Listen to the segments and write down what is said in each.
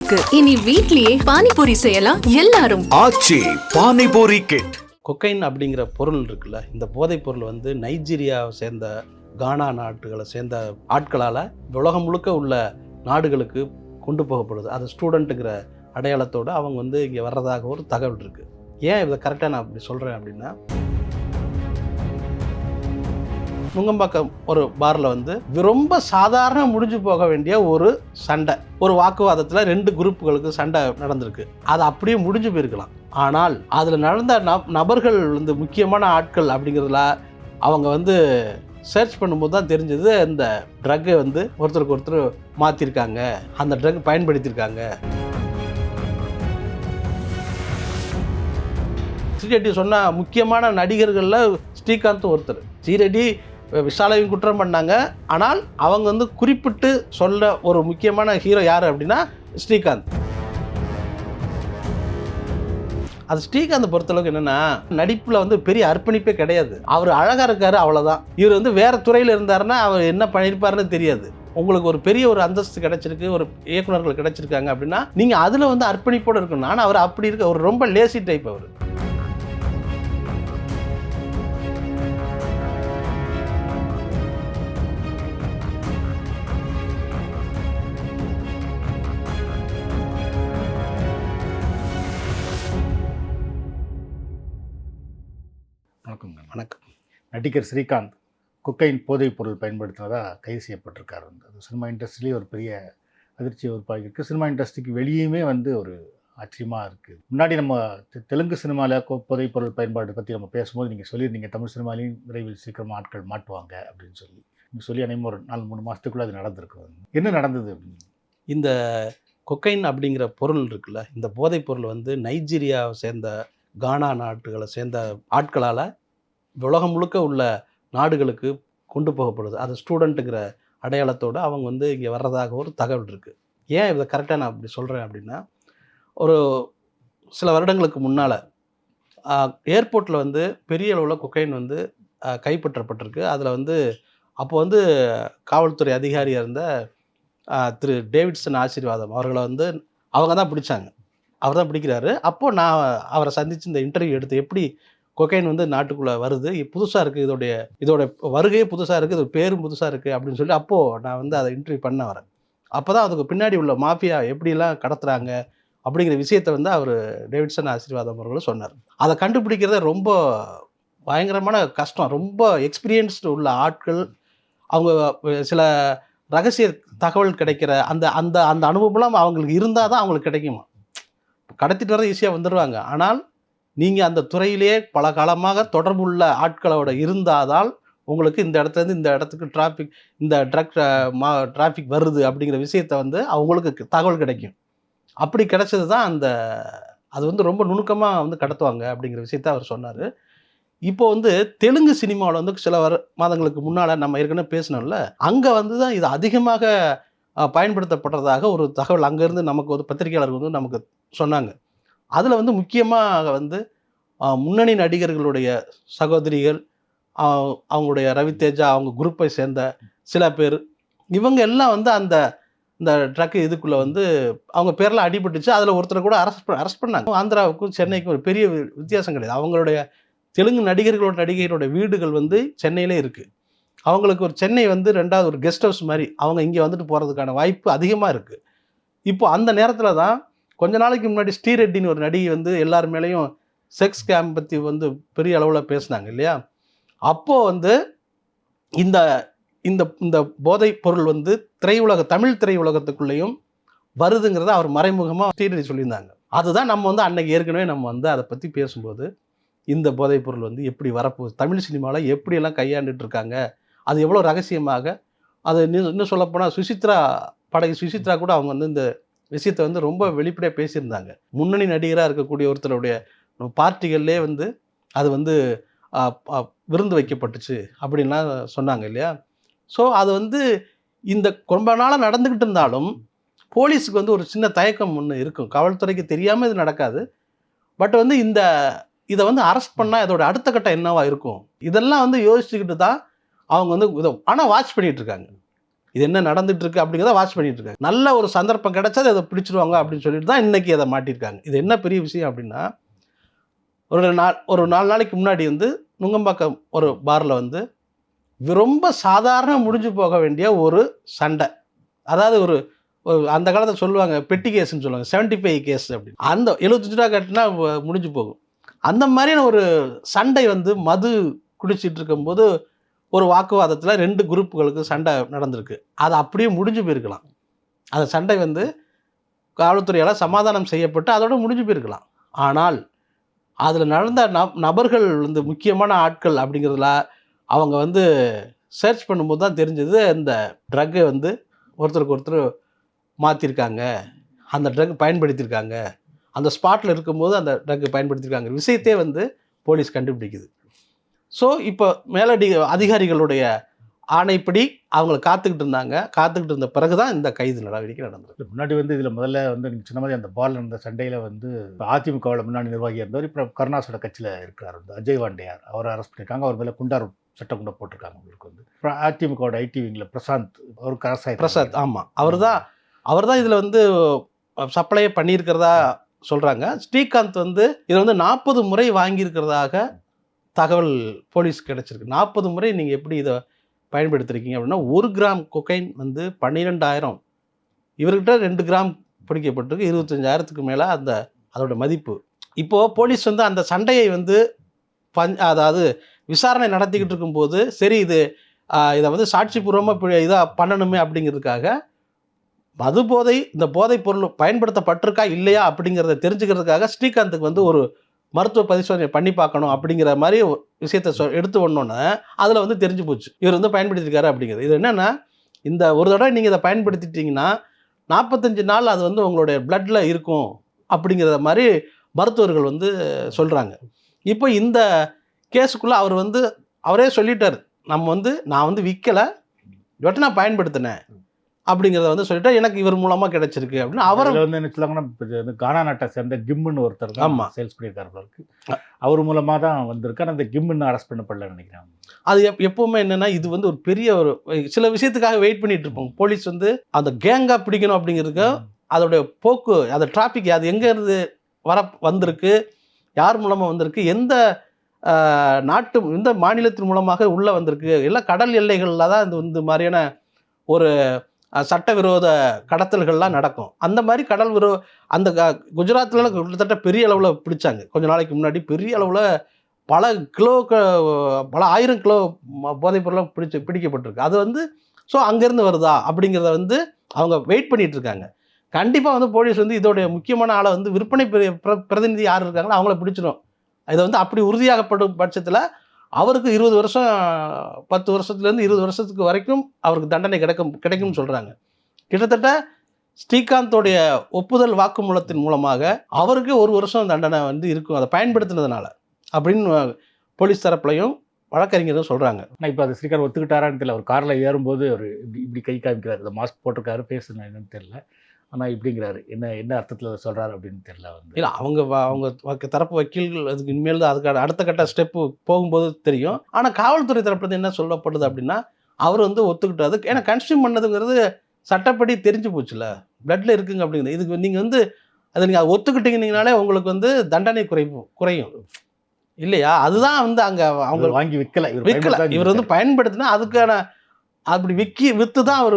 இருக்கு. இனி வீட்லயே பானிபூரி செய்யலாம் எல்லாரும். ஆச்சி பானிபூரி கிட் கொக்கைன் அப்படிங்கிற பொருள் இருக்குல்ல இந்த போதைப் பொருள் வந்து நைஜீரியாவை சேர்ந்த கானா நாட்டுகளை சேர்ந்த ஆட்களால் உலகம் முழுக்க உள்ள நாடுகளுக்கு கொண்டு போகப்படுது. அது ஸ்டூடெண்ட்டுங்கிற அடையாளத்தோடு அவங்க வந்து இங்கே வர்றதாக ஒரு தகவல் இருக்குது ஏன் இதை கரெக்டாக நான் அப்படி சொல்கிறேன் அப்படின்னா நுங்கம்பாக்கம் ஒரு பாரில் வந்து ரொம்ப சாதாரண முடிஞ்சு போக வேண்டிய ஒரு சண்டை. ஒரு வாக்குவாதத்தில் ரெண்டு குரூப்புகளுக்கு சண்டை நடந்திருக்கு. அது அப்படியே முடிஞ்சு போயிருக்கலாம். ஆனால் அதில் நடந்த நபர்கள் வந்து முக்கியமான ஆட்கள் அப்படிங்கிறதுல அவங்க வந்து சர்ச் பண்ணும்போது தான் தெரிஞ்சது இந்த ட்ரக்கை வந்து ஒருத்தருக்கு ஒருத்தர் மாற்றிருக்காங்க அந்த ட்ரக் பயன்படுத்தியிருக்காங்க ஸ்ரீரெட்டி சொன்ன முக்கியமான நடிகர்களில் ஸ்ரீகாந்த் ஒருத்தர். ஸ்ரீரெட்டி விஷாலையும் குற்றம் பண்ணாங்க. ஆனால் அவங்க வந்து குறிப்பிட்டு சொல்ல ஒரு முக்கியமான ஹீரோ யார் அப்படின்னா ஸ்ரீகாந்த். அது ஸ்ரீகாந்த் பொறுத்தளவுக்கு என்னன்னா நடிப்பில் வந்து பெரிய அர்ப்பணிப்பே கிடையாது. அவர் அழகாக இருக்காரு அவ்வளோதான் இவர் வந்து வேற துறையில் இருந்தாருன்னா அவர் என்ன பண்ணியிருப்பாருன்னு தெரியாது. உங்களுக்கு ஒரு பெரிய ஒரு அந்தஸ்து கிடைச்சிருக்கு ஒரு இயக்குனர்கள் கிடைச்சிருக்காங்க அப்படின்னா நீங்கள் அதில் வந்து அர்ப்பணிப்போடு இருக்கணும். ஆனால் அவர் அப்படி இருக்க ஒரு ரொம்ப லேசி டைப் அவர். நடிகர் ஸ்ரீகாந்த் குக்கைன் போதைப் பொருள் பயன்படுத்தினதாக கைது செய்யப்பட்டிருக்காரு. வந்து அது சினிமா இண்டஸ்ட்ரியிலே ஒரு பெரிய அதிர்ச்சி உருவாகியிருக்கு. சினிமா இண்டஸ்ட்ரிக்கு வெளியுமே வந்து ஒரு ஆச்சரியமாக இருக்குது முன்னாடி நம்ம தெ- தெலுங்கு சினிமாவில் போதைப் பொருள் பயன்பாடு பற்றி நம்ம பேசும்போது நீங்கள் சொல்லியிருந்தீங்க தமிழ் சினிமாலையும் விரைவில் சீக்கிரமாக ஆட்கள் மாட்டுவாங்க அப்படின்னு சொல்லி. நீங்கள் சொல்லி அனைவரும் ஒரு நாலு மூணு மாதத்துக்குள்ளே அது நடந்திருக்கு. என்ன நடந்தது? அப்படின்னு இந்த கொக்கைன் அப்படிங்கிற பொருள் இருக்குல்ல இந்த போதைப் பொருள் வந்து நைஜீரியாவை சேர்ந்த கானா நாட்டுகளை சேர்ந்த ஆட்களால் உலகம் முழுக்க உள்ள நாடுகளுக்கு கொண்டு போகப்படுது. அது ஸ்டூடெண்ட்டுங்கிற அடையாளத்தோடு அவங்க வந்து இங்கே வர்றதாக ஒரு தகவல் இருக்குது ஏன் இதை கரெக்டாக நான் அப்படி சொல்கிறேன் அப்படின்னா ஒரு சில வருடங்களுக்கு முன்னால் ஏர்போர்ட்டில் வந்து பெரிய அளவில் கொக்கைன் வந்து கைப்பற்றப்பட்டிருக்கு. அதில் வந்து அப்போ வந்து காவல்துறை அதிகாரியாக இருந்த திரு டேவிட்சன் ஆசீர்வாதம் அவர்களை வந்து அவங்க தான் பிடிச்சாங்க. அவர் தான் பிடிக்கிறாரு. அப்போது நான் அவரை சந்தித்து இந்த இன்டர்வியூ எடுத்து எப்படி கொக்கைன் வந்து நாட்டுக்குள்ளே வருது. புதுசாக இருக்குது இதோடைய இதோட வருகையே புதுசாக இருக்குது இது பேரும் புதுசாக இருக்குது அப்படின்னு சொல்லி அப்போது நான் வந்து அதை இன்டர்வியூ பண்ண வரேன். அப்போ தான் அதுக்கு பின்னாடி உள்ள மாஃபியா எப்படிலாம் கடத்துறாங்க அப்படிங்கிற விஷயத்தை வந்து அவர் டேவிட்சன் ஆசீர்வாதம் அவர்களும் சொன்னார். அதை கண்டுபிடிக்கிறத ரொம்ப பயங்கரமான கஷ்டம். ரொம்ப எக்ஸ்பீரியன்ஸ்டு உள்ள ஆட்கள். அவங்க சில ரகசிய தகவல் கிடைக்கிற அந்த அந்த அந்த அனுபவம்லாம் அவங்களுக்கு இருந்தால் தான் அவங்களுக்கு கிடைக்குமா? கடத்திட்டு வர ஈஸியாக வந்துடுவாங்க. ஆனால் நீங்கள் அந்த துறையிலே பல காலமாக தொடர்புள்ள ஆட்களோட இருந்தாதால் உங்களுக்கு இந்த இடத்துலேருந்து இந்த இடத்துக்கு டிராஃபிக் இந்த ட்ரக் மா டிராஃபிக் வருது அப்படிங்கிற விஷயத்த வந்து அவங்களுக்கு தகவல் கிடைக்கும். அப்படி கிடைச்சது தான் அந்த அது வந்து ரொம்ப நுணுக்கமாக வந்து கடத்துவாங்க அப்படிங்கிற விஷயத்த அவர் சொன்னார். இப்போ வந்து தெலுங்கு சினிமாவில் வந்து சில வர மாதங்களுக்கு முன்னால் நம்ம ஏற்கனவே பேசினோம்ல அங்கே வந்து தான் இது அதிகமாக பயன்படுத்தப்படுறதாக ஒரு தகவல் அங்கேருந்து நமக்கு ஒரு பத்திரிகையாளர் வந்து நமக்கு சொன்னாங்க. அதில் வந்து முக்கியமாக வந்து முன்னணி நடிகர்களுடைய சகோதரிகள் அவங்களுடைய அவங்களுடைய ரவிதேஜா அவங்க குரூப்பை சேர்ந்த சில பேர். இவங்க எல்லாம் வந்து அந்த இந்த ட்ரக்கு இதுக்குள்ளே வந்து அவங்க பேர்லாம் அடிபட்டுச்சு. அதில் ஒருத்தரை கூட அரெஸ்ட் அரெஸ்ட் பண்ணாங்க. ஆந்திராவுக்கும் சென்னைக்கும் ஒரு பெரிய வித்தியாசம் கிடையாது. அவங்களுடைய தெலுங்கு நடிகர்களோட நடிகைகளோட வீடுகள் வந்து சென்னையிலே இருக்குது அவங்களுக்கு ஒரு சென்னை வந்து ரெண்டாவது ஒரு கெஸ்ட் ஹவுஸ் மாதிரி அவங்க இங்கே வந்துட்டு போகிறதுக்கான வாய்ப்பு அதிகமாக இருக்குது இப்போ அந்த நேரத்தில் தான் கொஞ்ச நாளைக்கு முன்னாடி ஸ்ரீரெட்டின்னு ஒரு நடிகை வந்து எல்லார் மேலேயும் செக்ஸ் கேம் பற்றி வந்து பெரிய அளவில் பேசினாங்க இல்லையா? அப்போது வந்து இந்த இந்த இந்த போதைப் பொருள் வந்து திரையுலக தமிழ் திரையுலகத்துக்குள்ளேயும் வருதுங்கிறத அவர் மறைமுகமாக ஸ்ரீரெட்டி சொல்லியிருந்தாங்க. அதுதான் நம்ம வந்து அன்னைக்கு ஏற்கனவே நம்ம வந்து அதை பற்றி பேசும்போது இந்த போதைப் பொருள் வந்து எப்படி வரப்போகுது தமிழ் சினிமாவில் எப்படியெல்லாம் கையாண்டுட்டு இருக்காங்க அது எவ்வளோ ரகசியமாக அது இன்னும் இன்னும் சொல்லப்போனால் சுசித்ரா படகு சுசித்ரா கூட அவங்க வந்து இந்த விஷயத்தை வந்து ரொம்ப வெளிப்படையாக பேசியிருந்தாங்க. முன்னணி நடிகராக இருக்கக்கூடிய ஒருத்தருடைய பார்ட்டிகள்லே வந்து அது வந்து விருந்து வைக்கப்பட்டுச்சு அப்படின்லாம் சொன்னாங்க இல்லையா? ஸோ அது வந்து இந்த ரொம்ப நாளாக நடந்துக்கிட்டு இருந்தாலும் போலீஸுக்கு வந்து ஒரு சின்ன தயக்கம் ஒன்று இருக்கும். காவல்துறைக்கு தெரியாமல் இது நடக்காது. பட் வந்து இந்த இதை வந்து அரெஸ்ட் பண்ணால் இதோட அடுத்த கட்டம் என்னவா இருக்கும்? இதெல்லாம் வந்து யோசிச்சுக்கிட்டு தான் அவங்க வந்து இதை ஆனால் வாட்ச் பண்ணிட்டு இருக்காங்க. இது என்ன நடந்துட்டு இருக்கு அப்படிங்கிறத வாட்ச் பண்ணிட்டு இருக்காங்க நல்ல ஒரு சந்தர்ப்பம் கிடைச்சா அதை பிடிச்சிருவாங்க அப்படின்னு சொல்லிட்டு தான் இன்னைக்கு அதை மாட்டியிருக்காங்க இது என்ன பெரிய விஷயம் அப்படின்னா ஒரு நாள் ஒரு நாலு நாளைக்கு முன்னாடி வந்து நுங்கம்பாக்கம் ஒரு பாரில் வந்து ரொம்ப சாதாரண முடிஞ்சு போக வேண்டிய ஒரு சண்டை. அதாவது ஒரு ஒரு அந்த காலத்தில் சொல்லுவாங்க பெட்டி கேஸ்ன்னு சொல்லுவாங்க செவன்ட்டி ஃபைவ் கேஸ் அப்படின்னு. அந்த எழுபத்தஞ்சு ரூபா கட்டினா முடிஞ்சு போகும். அந்த மாதிரியான ஒரு சண்டை வந்து மது குடிச்சிட்டு இருக்கும்போது ஒரு வாக்குவாதத்தில் ரெண்டு குரூப்புகளுக்கு சண்டை நடந்திருக்கு. அது அப்படியே முடிஞ்சு போயிருக்கலாம். அந்த சண்டை வந்து காவல்துறையால் சமாதானம் செய்யப்பட்டு அதோட முடிஞ்சு போயிருக்கலாம். ஆனால் அதில் நடந்த நப் நபர்கள் வந்து முக்கியமான ஆட்கள் அப்படிங்கிறதுல அவங்க வந்து சர்ச் பண்ணும்போது தான் தெரிஞ்சது இந்த ட்ரக்கை வந்து ஒருத்தருக்கு ஒருத்தர் மாற்றிருக்காங்க அந்த ட்ரக் பயன்படுத்தியிருக்காங்க அந்த ஸ்பாட்டில் இருக்கும்போது அந்த ட்ரக் பயன்படுத்தியிருக்காங்க விஷயத்தையே வந்து போலீஸ் கண்டுபிடிக்குது. ஸோ இப்போ மேலடி அதிகாரிகளுடைய ஆணைப்படி அவங்கள காத்துக்கிட்டு இருந்தாங்க. காத்துக்கிட்டு இருந்த பிறகு தான் இந்த கைது நடவடிக்கை நடந்தது. முன்னாடி வந்து இதில் முதல்ல வந்து நீங்கள் சொன்ன மாதிரி அந்த பால் இருந்த சண்டையில் வந்து அதிமுகவில் முன்னாடி நிர்வாகியாக இருந்தவர் இப்போ கருணாசோட கட்சியில் இருக்கிறார் வந்து அஜய் வாண்டையார். அவரை அரெஸ்ட் பண்ணியிருக்காங்க. அவர் மேலே குண்டார் சட்டம் கூட போட்டிருக்காங்க உங்களுக்கு வந்து. அதிமுகவோட ஐடி விங்கில் பிரசாந்த் அவருக்கு அரசாய் பிரசாத் ஆமாம் அவர் தான் அவர் தான் இதில் வந்து சப்ளையே பண்ணியிருக்கிறதா சொல்கிறாங்க ஸ்ரீகாந்த் வந்து இதை வந்து நாற்பது முறை வாங்கியிருக்கிறதாக தகவல் போலீஸ் கிடச்சிருக்கு. நாற்பது முறை நீங்கள் எப்படி இதை பயன்படுத்திருக்கீங்க அப்படின்னா ஒரு கிராம் கொக்கைன் வந்து பன்னிரெண்டாயிரம். இவர்கிட்ட ரெண்டு கிராம் பிடிக்கப்பட்டிருக்கு. இருபத்தஞ்சாயிரத்துக்கு மேலே அந்த அதோட மதிப்பு. இப்போது போலீஸ் வந்து அந்த சண்டையை வந்து பஞ் அதாவது விசாரணை நடத்திக்கிட்டு இருக்கும்போது சரி இது இதை வந்து சாட்சிபூர்வமாக இதாக பண்ணணுமே அப்படிங்கிறதுக்காக மது போதை இந்த போதைப் பொருள் பயன்படுத்தப்பட்டிருக்கா இல்லையா அப்படிங்கிறத தெரிஞ்சுக்கிறதுக்காக ஸ்ரீகாந்துக்கு வந்து ஒரு மருத்துவ பரிசோதனை பண்ணி பார்க்கணும் அப்படிங்கிற மாதிரி விஷயத்தை விஷயத்த சொ எடுத்து ஒன்றோன்னே அதில் வந்து தெரிஞ்சு போச்சு. இவர் வந்து பயன்படுத்தியிருக்காரு அப்படிங்கிறது. இது என்னென்னா இந்த ஒரு தடவை நீங்கள் இதை பயன்படுத்திட்டீங்கன்னா நாற்பத்தஞ்சு நாள் அது வந்து உங்களுடைய பிளட்டில் இருக்கும் அப்படிங்கிற மாதிரி மருத்துவர்கள் வந்து சொல்கிறாங்க இப்போ இந்த கேஸுக்குள்ளே அவர் வந்து அவரே சொல்லிட்டார். நம்ம வந்து நான் வந்து விற்கலை இவற்றை நான் பயன்படுத்தினேன். அப்படிங்கிறத வந்து சொல்லிட்டு எனக்கு இவர் மூலமாக கிடைச்சிருக்கு அப்படின்னு அவர் வந்து என்ன சொல்லுவாங்கன்னா கானா நாட்டை சேர்ந்த கிம்முன்னு ஒருத்தர் தான் ஆமா. சேல்ஸ் பண்ணியிருக்காரு இருக்கு. அவர் மூலமாக தான் வந்திருக்கு ஆனால் அந்த கிம்முன்னு அரெஸ்ட் பண்ணப்படலன்னு நினைக்கிறேன். அது எப் எப்பவுமே என்னன்னா இது வந்து ஒரு பெரிய ஒரு சில விஷயத்துக்காக வெயிட் பண்ணிட்டு இருப்போம். போலீஸ் வந்து அந்த கேங்கா பிடிக்கணும் அப்படிங்கிறதுக்கு அதோடைய போக்கு அந்த டிராஃபிக் அது எங்க இருந்து வர வந்திருக்கு யார் மூலமா வந்திருக்கு எந்த நாட்டு எந்த மாநிலத்தின் மூலமாக உள்ள வந்திருக்கு எல்லாம் கடல் எல்லைகளில் தான் இந்த இந்த மாதிரியான ஒரு சட்டவிரோத கடத்தல்கள்லாம் நடக்கும். அந்த மாதிரி கடல் விரோ அந்த க- கிட்டத்தட்ட பெரிய அளவில் பிடிச்சாங்க. கொஞ்ச நாளைக்கு முன்னாடி பெரிய அளவில் பல கிலோ க- பல ஆயிரம் கிலோ ம- போதைப் பொருளாக பிடிக்கப்பட்டிருக்கு. அது வந்து ஸோ அங்கேருந்து வருதா? அப்படிங்கிறத வந்து அவங்க வெயிட் பண்ணிகிட்ருக்காங்க இருக்காங்க. கண்டிப்பாக வந்து போலீஸ் வந்து இதோடைய முக்கியமான ஆளை வந்து விற்பனை பிரதிநிதி யார் இருக்காங்களோ அவங்கள பிடிச்சிடும் இதை வந்து அப்படி உறுதியாகப்படும் பட்சத்தில் அவருக்கு இருபது வருஷம் பத்து வருஷத்துலேருந்து இருபது வருஷத்துக்கு வரைக்கும் அவருக்கு தண்டனை கிடைக்கும் கிடைக்கும்னு சொல்கிறாங்க கிட்டத்தட்ட ஸ்ரீகாந்தோடைய ஒப்புதல் வாக்குமூலத்தின் மூலமாக அவருக்கு ஒரு வருஷம் தண்டனை வந்து இருக்கும் அதை பயன்படுத்தினதுனால அப்படின்னு போலீஸ் தரப்புலையும் வழக்கறிஞரும் சொல்கிறாங்க ஆனால் இப்போ அது ஸ்ரீகாந்த் ஒத்துக்கிட்டாரான்னு தெரியல. அவர் காரில் ஏறும்போது அவர் இப்படி இப்படி கை காமிக்கிறார். இந்த மாஸ்க் போட்டிருக்காரு பேசுனா என்னன்னு தெரியல. ஆனால் இப்படிங்கிறாரு. என்ன என்ன அர்த்தத்தில் சொல்கிறாரு அப்படின்னு தெரியல வந்து. இல்லை அவங்க அவங்க வக்க- தரப்பு வக்கீல்கள் அதுக்கு இனிமேல் தான் அதுக்கு அடுத்த கட்ட ஸ்டெப்பு போகும்போது தெரியும். ஆனால் காவல்துறை தரப்புல என்ன சொல்லப்படுது அப்படின்னா அவர் வந்து ஒத்துக்கிட்டாரு. ஏன்னா கன்சியூம் பண்ணதுங்கிறது சட்டப்படி தெரிஞ்சு போச்சுல பிளட்ல இருக்குங்க அப்படிங்கிறது. இதுக்கு நீங்கள் வந்து அதை நீங்கள் ஒத்துக்கிட்டீங்கனாலே உங்களுக்கு வந்து தண்டனை குறைவு குறையும். இல்லையா? அதுதான் வந்து அங்கே அவங்க வாங்கி விற்கல இவர் விற்கல இவர் வந்து பயன்படுத்தினா அதுக்கான அப்படி விக்கி விற்று தான் அவர்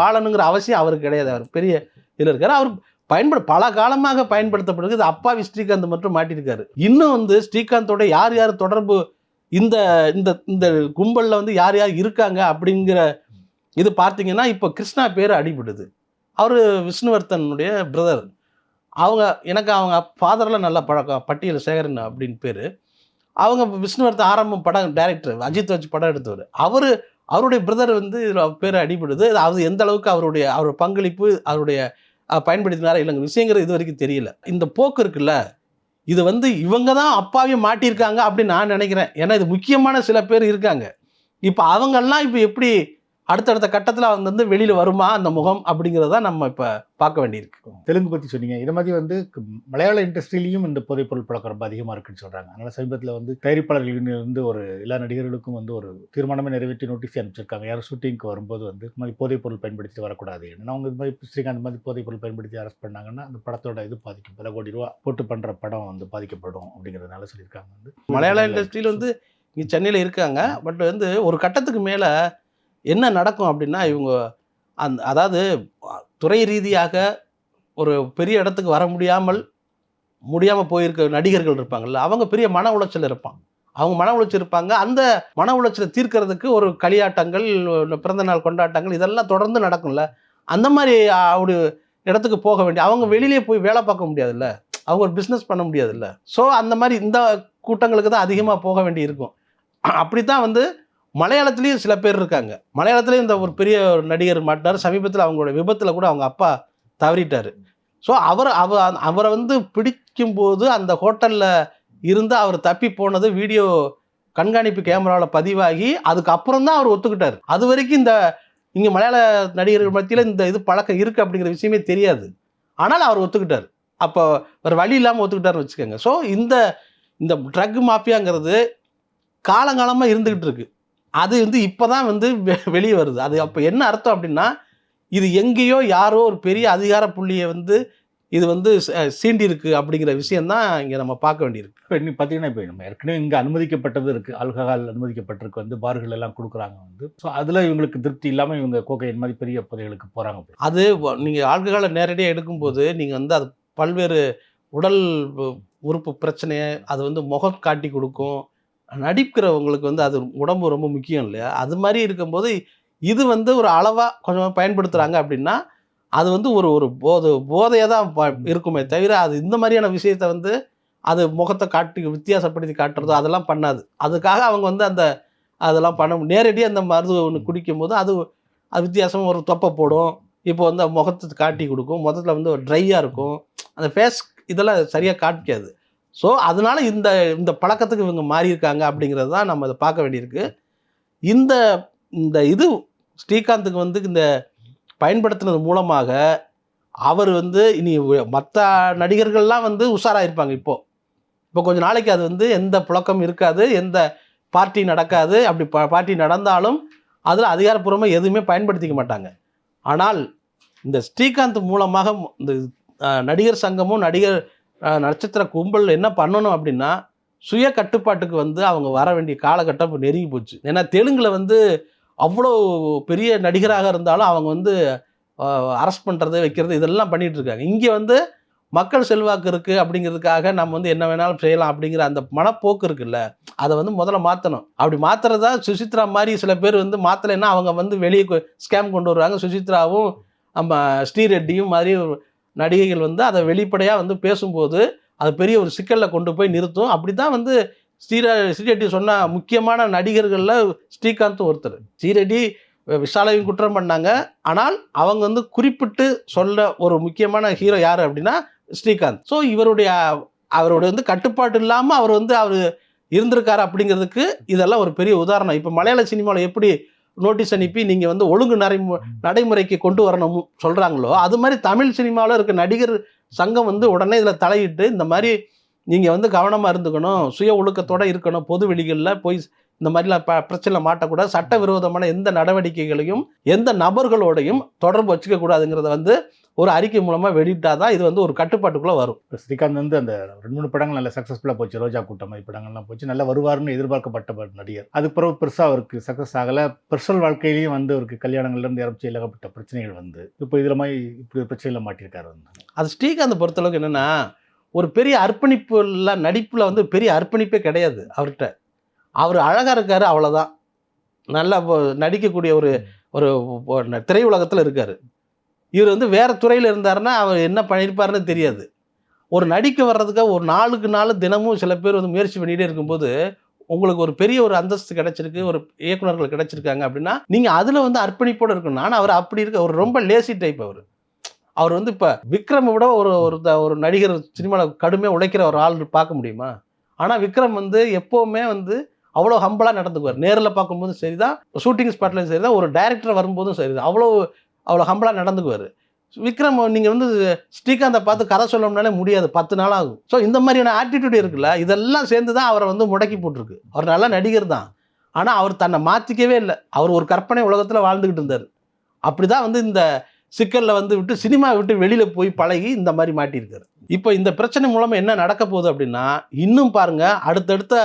வாழணுங்கிற அவசியம் அவருக்கு கிடையாது. அவர் பெரிய இதில் இருக்கார். அவர் பயன்பட பல காலமாக பயன்படுத்தப்படுகிறது. அப்பாவி ஸ்ரீகாந்த் மட்டும் மாட்டியிருக்காரு இன்னும் வந்து ஸ்ரீகாந்தோட யார் யார் தொடர்பு இந்த இந்த இந்த கும்பலில் வந்து யார் யார் இருக்காங்க அப்படிங்கிற இது பார்த்தீங்கன்னா இப்போ கிருஷ்ணா பேர் அடிபடுது அவர் விஷ்ணுவர்த்தனுடைய பிரதர் அவங்க எனக்கு அவங்க ஃபாதரில் நல்ல பழக்கம். பட்டியல் சேகரன் அப்படின்னு பேர். அவங்க விஷ்ணுவர்த்தன் ஆரம்பம் படம் டைரக்டர் அஜித் வச்சு படம் எடுத்தவர். அவர் அவருடைய பிரதர் வந்து இதில் பேர் அடிபடுது. அது எந்த அளவுக்கு அவருடைய அவர் பங்களிப்பு அவருடைய பயன்படுத்தினாரா இல்லைங்க. விஷயங்கிறது இது வரைக்கும் தெரியல. இந்த போக்கு இருக்குல்ல இது வந்து இவங்க தான் அப்பாவே மாட்டியிருக்காங்க அப்படின்னு நான் நினைக்கிறேன். ஏன்னா இது முக்கியமான சில பேர் இருக்காங்க. இப்போ அவங்கெல்லாம் இப்போ எப்படி அடுத்தடுத்த கட்டத்தில் அவங்க வந்து வெளியில் வருமா அந்த முகம் அப்படிங்கிறத நம்ம இப்போ பார்க்க வேண்டியிருக்கு. தெலுங்கு பற்றி சொன்னீங்க. இது மாதிரி வந்து மலையாள இண்டஸ்ட்ரியிலையும் இந்த போதைப்பொருள் பழக்கம் ரொம்ப அதிகமாக இருக்குன்னு சொல்கிறாங்க அதனால் சமீபத்தில் வந்து தயாரிப்பாளர்கள் இருந்து ஒரு எல்லா நடிகர்களுக்கும் வந்து ஒரு தீர்மானமே நிறைவேற்றி நோட்டீஸ் அனுப்பிச்சிருக்காங்க. யாரும் ஷூட்டிங்க்கு வரும்போது வந்து இந்த மாதிரி போதைப்பொருள் பயன்படுத்தி வரக்கூடாது ஏன்னா அவங்க இது மாதிரி ஸ்ரீகாந்த் மாதிரி போதைப்பொருள் பயன்படுத்தி அரெஸ்ட் பண்ணாங்கன்னா அந்த படத்தோட இது பாதிக்கும். பல கோடி ரூபா போட்டு பண்ணுற படம் வந்து பாதிக்கப்படும் அப்படிங்கிறதுனால சொல்லியிருக்காங்க வந்து. மலையாள இண்டஸ்ட்ரியில் வந்து இங்கே சென்னையில் இருக்காங்க. பட் வந்து ஒரு கட்டத்துக்கு மேலே என்ன நடக்கும் அப்படின்னா இவங்க அந் அதாவது துறை ரீதியாக ஒரு பெரிய இடத்துக்கு வர முடியாமல் முடியாமல் போயிருக்க நடிகர்கள் இருப்பாங்கல்ல அவங்க பெரிய மன உளைச்சல் இருப்பான் அவங்க மன உளைச்சல் இருப்பாங்க. அந்த மன உளைச்சலை தீர்க்கிறதுக்கு ஒரு களியாட்டங்கள் பிறந்தநாள் பிறந்த நாள் கொண்டாட்டங்கள் இதெல்லாம் தொடர்ந்து நடக்கும்ல. அந்த மாதிரி ஒரு இடத்துக்கு போக வேண்டிய அவங்க வெளியிலே போய் வேலை பார்க்க முடியாதுல்ல. அவங்க ஒரு பிஸ்னஸ் பண்ண முடியாதுல்ல. ஸோ அந்த மாதிரி இந்த கூட்டங்களுக்கு தான் அதிகமாக போக வேண்டி இருக்கும். அப்படி தான் வந்து மலையாளத்துலேயும் சில பேர் இருக்காங்க. மலையாளத்துலேயும் இந்த ஒரு பெரிய ஒரு நடிகர் மாட்டினார். சமீபத்தில் அவங்களோட விபத்தில் கூட அவங்க அப்பா தவறிட்டார். ஸோ அவர் அவ அவரை வந்து பிடிக்கும்போது அந்த ஹோட்டலில் இருந்து அவர் தப்பி போனது வீடியோ கண்காணிப்பு கேமராவில் பதிவாகி அதுக்கப்புறம் தான் அவர் ஒத்துக்கிட்டார். அது வரைக்கும் இந்த இங்கே மலையாள நடிகர்கள் மத்தியில் இந்த இது பழக்கம் இருக்குது அப்படிங்கிற விஷயமே தெரியாது. ஆனால் அவர் ஒத்துக்கிட்டார். அப்போ வேறு வழி இல்லாமல் ஒத்துக்கிட்டார்னு வச்சுக்கோங்க. ஸோ இந்த இந்த ட்ரக் மாஃபியாங்கிறது காலங்காலமாக இருந்துக்கிட்டு இருக்குது அது வந்து இப்போ தான் வந்து வெ- வெளியே வருது. அது அப்போ என்ன அர்த்தம் அப்படின்னா இது எங்கேயோ யாரோ ஒரு பெரிய அதிகார புள்ளியை வந்து இது வந்து ச- சீண்டிருக்கு அப்படிங்கிற விஷயம்தான் இங்கே நம்ம பார்க்க வேண்டியிருக்கு. இப்போ இன்னும் பார்த்தீங்கன்னா இப்போ நம்ம ஏற்கனவே இங்கே அனுமதிக்கப்பட்டது இருக்குது ஆல்கஹால் அனுமதிக்கப்பட்டிருக்கு. வந்து பார்கள் எல்லாம் கொடுக்குறாங்க வந்து. ஸோ அதில் இவங்களுக்கு திருப்தி இல்லாமல் இவங்க கோகையின் மாதிரி பெரிய புதைகளுக்கு போகிறாங்க அது நீங்கள் ஆள்களை நேரடியாக எடுக்கும்போது நீங்கள் வந்து அது பல்வேறு உடல் உறுப்பு பிரச்சனையை அது வந்து முகம் காட்டி கொடுக்கும். நடிக்கிறவங்களுக்கு வந்து அது உடம்பு ரொம்ப முக்கியம் இல்லையா? அது மாதிரி இருக்கும்போது இது வந்து ஒரு அளவாக கொஞ்சம் பயன்படுத்துகிறாங்க அப்படின்னா அது வந்து ஒரு ஒரு போதை போதையாக தான் ப- இருக்குமே தவிர அது இந்த மாதிரியான விஷயத்தை வந்து அது முகத்தை காட்டி வித்தியாசப்படுத்தி காட்டுறதோ அதெல்லாம் பண்ணாது. அதுக்காக அவங்க வந்து அந்த அதெல்லாம் பண்ண நேரடியாக அந்த மருந்து ஒன்று குடிக்கும்போது அது அது வித்தியாசமாக ஒரு தொப்பை போடும். இப்போ வந்து முகத்தை காட்டி கொடுக்கும். முதல்ல வந்து ஒரு ட்ரையாக இருக்கும். அந்த ஃபேஸ் இதெல்லாம் சரியாக காட்டிக்காது. ஸோ அதனால் இந்த இந்த பழக்கத்துக்கு இவங்க மாறியிருக்காங்க அப்படிங்கிறது தான் நம்ம அதை பார்க்க வேண்டியிருக்கு. இந்த இந்த இது ஸ்ரீகாந்துக்கு வந்து இந்த பயன்படுத்தினது மூலமாக அவர் வந்து இனி மற்ற நடிகர்கள்லாம் வந்து உஷாராயிருப்பாங்க இப்போது இப்போ கொஞ்சம் நாளைக்கு அது வந்து எந்த புழக்கம் இருக்காது எந்த பார்ட்டி நடக்காது அப்படி ப பார்ட்டி நடந்தாலும் அதில் அதிகாரப்பூர்வமாக எதுவுமே பயன்படுத்திக்க மாட்டாங்க. ஆனால் இந்த ஸ்ரீகாந்த் மூலமாக இந்த நடிகர் சங்கமும் நடிகர் நட்சத்திர கும்பல் என்ன பண்ணணும் அப்படின்னா சுய கட்டுப்பாட்டுக்கு வந்து அவங்க வர வேண்டிய காலகட்டம் இப்போ நெருங்கி போச்சு. ஏன்னா தெலுங்கில் வந்து அவ்வளோ பெரிய நடிகராக இருந்தாலும் அவங்க வந்து அரெஸ்ட் பண்ணுறது வைக்கிறது இதெல்லாம் பண்ணிட்டு இருக்காங்க. இங்கே வந்து மக்கள் செல்வாக்கு இருக்குது அப்படிங்கிறதுக்காக நம்ம வந்து என்ன வேணாலும் செய்யலாம் அப்படிங்கிற அந்த மனப்போக்கு இருக்குல்ல அதை வந்து முதல்ல மாற்றணும் அப்படி மாற்றுறதா சுசித்ரா மாதிரி சில பேர் வந்து மாற்றலைன்னா அவங்க வந்து வெளியே ஸ்கேம் கொண்டு வருவாங்க. சுசித்ராவும் நம்ம ஸ்ரீரெட்டியும் மாதிரி நடிகைகள் வந்து அதை வெளிப்படையாக வந்து பேசும்போது அது பெரிய ஒரு சிக்கலில் கொண்டு போய் நிறுத்தும். அப்படி தான் வந்து ஸ்ரீர ஸ்ரீரெட்டி சொன்ன முக்கியமான நடிகர்களில் ஸ்ரீகாந்த் ஒருத்தர். ஸ்ரீரெட்டி விஷாலையும் குற்றம் பண்ணாங்க. ஆனால் அவங்க வந்து குறிப்பிட்டு சொல்ல ஒரு முக்கியமான ஹீரோ யார் அப்படின்னா ஸ்ரீகாந்த். ஸோ இவருடைய அவருடைய வந்து கட்டுப்பாடு இல்லாமல் அவர் வந்து அவர் இருந்திருக்காரு அப்படிங்கிறதுக்கு இதெல்லாம் ஒரு பெரிய உதாரணம். இப்போ மலையாள சினிமாவில் எப்படி நோட்டீஸ் அனுப்பி நீங்கள் வந்து ஒழுங்கு நடைமு நடைமுறைக்கு கொண்டு வரணும் சொல்கிறாங்களோ அது மாதிரி தமிழ் சினிமாவில் இருக்க நடிகர் சங்கம் வந்து உடனே இதில் தலையிட்டு இந்த மாதிரி நீங்கள் வந்து கவனமாக இருந்துக்கணும் சுய ஒழுக்கத்தோடு இருக்கணும் பொது வெளிகளில் போய் இந்த மாதிரிலாம் ப பிரச்சனை மாட்டக்கூடாது. சட்டவிரோதமான எந்த நடவடிக்கைகளையும் எந்த நபர்களோடையும் தொடர்பு வச்சுக்க கூடாதுங்கிறத வந்து ஒரு அறிக்கை மூலமாக வெளியிட்டாதான் இது வந்து ஒரு கட்டுப்பாட்டுக்குள்ளே வரும். ஸ்ரீகாந்த் வந்து அந்த ரெண்டு மூணு படங்கள் நல்ல சக்ஸஸ்ஃபுல்லாக போச்சு. ரோஜா கூட்டம் மாதிரி படங்கள்லாம் போச்சு. நல்லா வருவார்னு எதிர்பார்க்கப்பட்ட நடிகர். அதுக்கு பிறகு பெருசாக அவருக்கு சக்ஸஸ் ஆகலை. பர்சனல் வாழ்க்கையிலையும் வந்து அவருக்கு கல்யாணங்கள்லேருந்து இறச்சி ஏகப்பட்ட பிரச்சனைகள் வந்து இப்போ இதில் மாதிரி இப்படி பிரச்சனையில் மாட்டியிருக்காரு வந்து. அது ஸ்ரீகாந்த் பொறுத்தளவுக்கு என்னென்னா ஒரு பெரிய அர்ப்பணிப்புல நடிப்பில் வந்து பெரிய அர்ப்பணிப்பே கிடையாது அவர்கிட்ட. அவர் அழகாக இருக்கார் அவ்வளோதான் நல்லா நடிக்கக்கூடிய ஒரு ஒரு திரையுலகத்தில் இருக்கார். இவர் வந்து வேறு துறையில் இருந்தாருன்னா அவர் என்ன பண்ணியிருப்பாருன்னு தெரியாது. ஒரு நடிக்க வர்றதுக்காக ஒரு நாளுக்கு நாள் தினமும் சில பேர் வந்து முயற்சி பண்ணிகிட்டே இருக்கும்போது உங்களுக்கு ஒரு பெரிய ஒரு அந்தஸ்து கிடைச்சிருக்கு ஒரு இயக்குனர்கள் கிடைச்சிருக்காங்க அப்படின்னா நீங்கள் அதில் வந்து அர்ப்பணிப்போடு இருக்கணும். ஆனால் அவர் அப்படி இருக்க அவர் ரொம்ப லேசி டைப் அவர். அவர் வந்து இப்போ விக்ரம் விட ஒரு ஒரு த- ஒரு நடிகர் சினிமாவில் கடுமையாக உழைக்கிற ஒரு ஆள் பார்க்க முடியுமா? ஆனால் விக்ரம் வந்து எப்போவுமே வந்து அவ்வளோ ஹம்பலாக நடந்துக்குவார். நேரில் பார்க்கும்போதும் சரி தான் ஷூட்டிங் ஸ்பாட்லையும் சரி தான் ஒரு டைரக்டர் வரும்போதும் சரி தான் அவ்வளோ அவ்வளோ ஹம்பலாக நடந்துக்குவார். விக்ரம் நீங்கள் வந்து ஸ்ரீகாந்தை பார்த்து கதை சொல்லணும்னாலே முடியாது. பத்து நாள் ஆகும். ஸோ இந்த மாதிரியான ஆட்டிடியூட் இருக்குல்ல இதெல்லாம் சேர்ந்து தான் அவரை வந்து முடக்கி போட்டிருக்கு. அவர் நல்ல நடிகர் தான். ஆனால் அவர் தன்னை மாற்றிக்கவே இல்லை. அவர் ஒரு கற்பனை உலகத்தில் வாழ்ந்துக்கிட்டு இருந்தார். அப்படி தான் வந்து இந்த சிக்கலில் வந்து விட்டு சினிமா விட்டு வெளியில் போய் பழகி இந்த மாதிரி மாட்டியிருக்காரு. இப்போ இந்த பிரச்சனை மூலமாக என்ன நடக்க போகுது அப்படின்னா இன்னும் பாருங்கள் அடுத்தடுத்த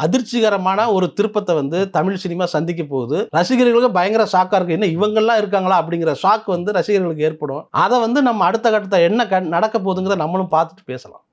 அதிர்ச்சிகரமான ஒரு திருப்பத்தை வந்து தமிழ் சினிமா சந்திக்க போகுது. ரசிகர்களுக்கு பயங்கர ஷாக்காக இருக்கு. என்ன இவங்கெல்லாம் இருக்காங்களா? அப்படிங்கிற ஷாக் வந்து ரசிகர்களுக்கு ஏற்படும். அதை வந்து நம்ம அடுத்த கட்டத்தை என்ன க- நடக்க போகுதுங்கிறத நம்மளும் பார்த்துட்டு பேசலாம்.